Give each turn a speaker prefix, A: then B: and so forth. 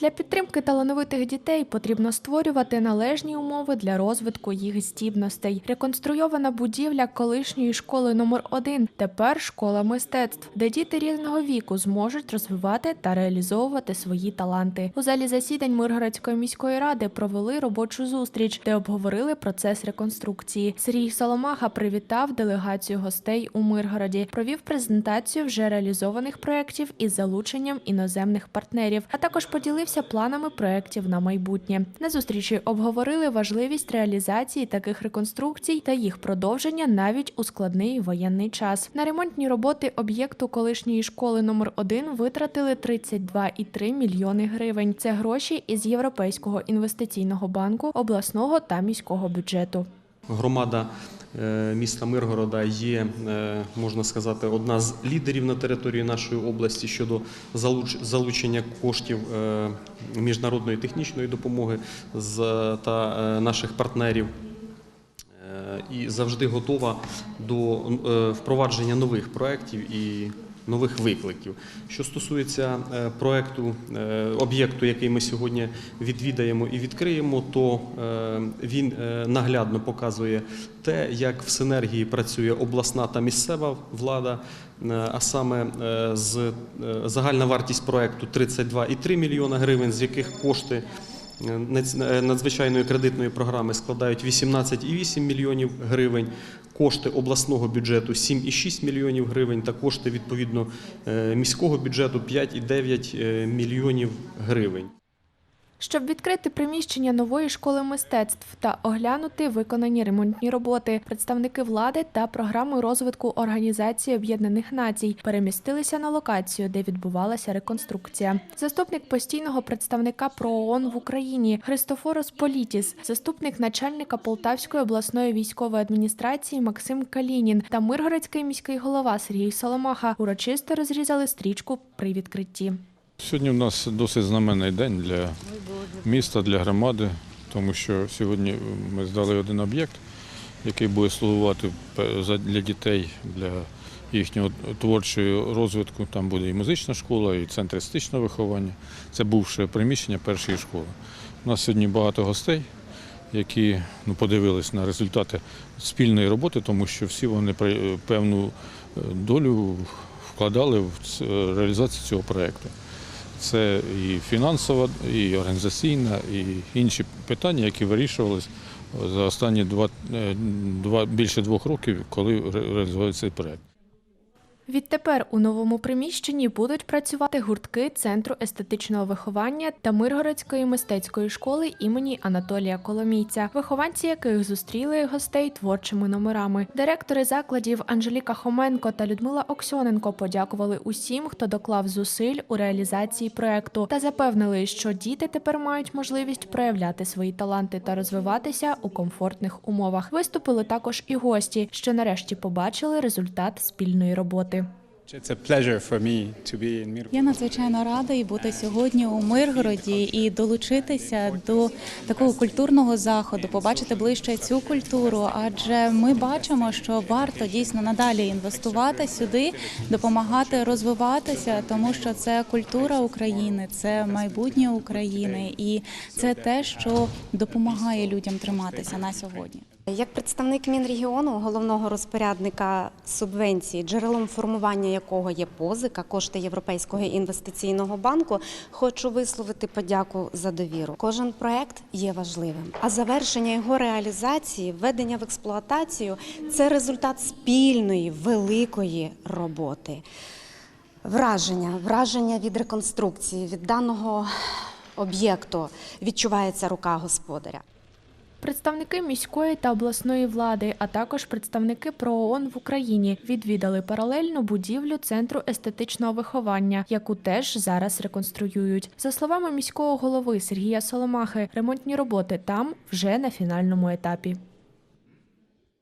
A: Для підтримки талановитих дітей потрібно створювати належні умови для розвитку їх здібностей. Реконструйована будівля колишньої школи номер 1 тепер школа мистецтв, де діти різного віку зможуть розвивати та реалізовувати свої таланти. У залі засідань Миргородської міської ради провели робочу зустріч, де обговорили процес реконструкції. Сергій Соломаха привітав делегацію гостей у Миргороді, провів презентацію вже реалізованих проєктів із залученням іноземних партнерів, а також поділився планами проєктів на майбутнє. На зустрічі обговорили важливість реалізації таких реконструкцій та їх продовження навіть у складний воєнний час. На ремонтні роботи об'єкту колишньої школи номер 1 витратили 32,3 мільйони гривень. Це гроші із Європейського інвестиційного банку, обласного та міського бюджету.
B: Громада міста Миргорода є, е, можна сказати, одна з лідерів на території нашої області щодо залучення коштів е, міжнародної технічної допомоги та е, наших партнерів. Е, І завжди готова до е, впровадження нових проєктів і нових викликів. Що стосується е, проекту е, об'єкту, який ми сьогодні відвідаємо і відкриємо, то е, він наглядно показує те, як в синергії працює обласна та місцева влада, а саме з загальна вартість проекту 32,3 мільйона гривень, з яких кошти надзвичайної кредитної програми складають 18,8 мільйонів гривень, кошти обласного бюджету 7,6 мільйонів гривень та кошти відповідно е, міського бюджету 5,9 е, мільйонів гривень.
A: Щоб відкрити приміщення нової школи мистецтв та оглянути виконані ремонтні роботи, представники влади та програми розвитку Організації Об'єднаних Націй перемістилися на локацію, де відбувалася реконструкція. Заступник постійного представника ПРООН в Україні Христофорос Політіс, заступник начальника Полтавської обласної військової адміністрації Максим Калінін та Миргородський міський голова Сергій Соломаха урочисто розрізали стрічку при відкритті.
C: Сьогодні у нас досить знаменний день для міста, для громади, тому що сьогодні ми здали один об'єкт, який буде слугувати для дітей, для їхнього творчого розвитку. Там буде і музична школа, і центр естетичного виховання. Це бувше приміщення першої школи. У нас сьогодні багато гостей, які ну, подивились на результати спільної роботи, тому що всі вони певну е, долю вкладали в реалізацію цього проєкту. Це і фінансова, і організаційна, і інші питання, які вирішувалися за останні два, е, два більше двох років, коли реалізується цей проект.
A: Відтепер у новому приміщенні будуть працювати гуртки Центру естетичного виховання та Миргородської мистецької школи імені Анатолія Коломійця, вихованці яких зустріли гостей творчими номерами. Директори закладів Анжеліка Хоменко та Людмила Оксьоненко подякували усім, хто доклав зусиль у реалізації проекту, та запевнили, що діти тепер мають можливість проявляти свої таланти та розвиватися у комфортних умовах. Виступили також і гості, що нарешті побачили результат спільної роботи.
D: Я надзвичайно рада і бути сьогодні у Миргороді і долучитися до такого культурного заходу, побачити ближче цю культуру. Адже ми бачимо, що варто дійсно надалі інвестувати сюди, допомагати розвиватися, тому що це культура України, це майбутнє України, і це те, що допомагає людям триматися на сьогодні.
E: Як представник Мінрегіону, головного розпорядника субвенції, джерелом формування якого є позика, кошти Європейського інвестиційного банку, хочу висловити подяку за довіру. Кожен проект є важливим, а завершення його реалізації, введення в експлуатацію це результат спільної великої роботи. Враження, враження від реконструкції, від даного об'єкту відчувається рука господаря.
A: Представники міської та обласної влади, а також представники ПРООН в Україні відвідали паралельну будівлю центру естетичного виховання, яку теж зараз реконструюють. За словами міського голови Сергія Соломахи, ремонтні роботи там вже на фінальному етапі.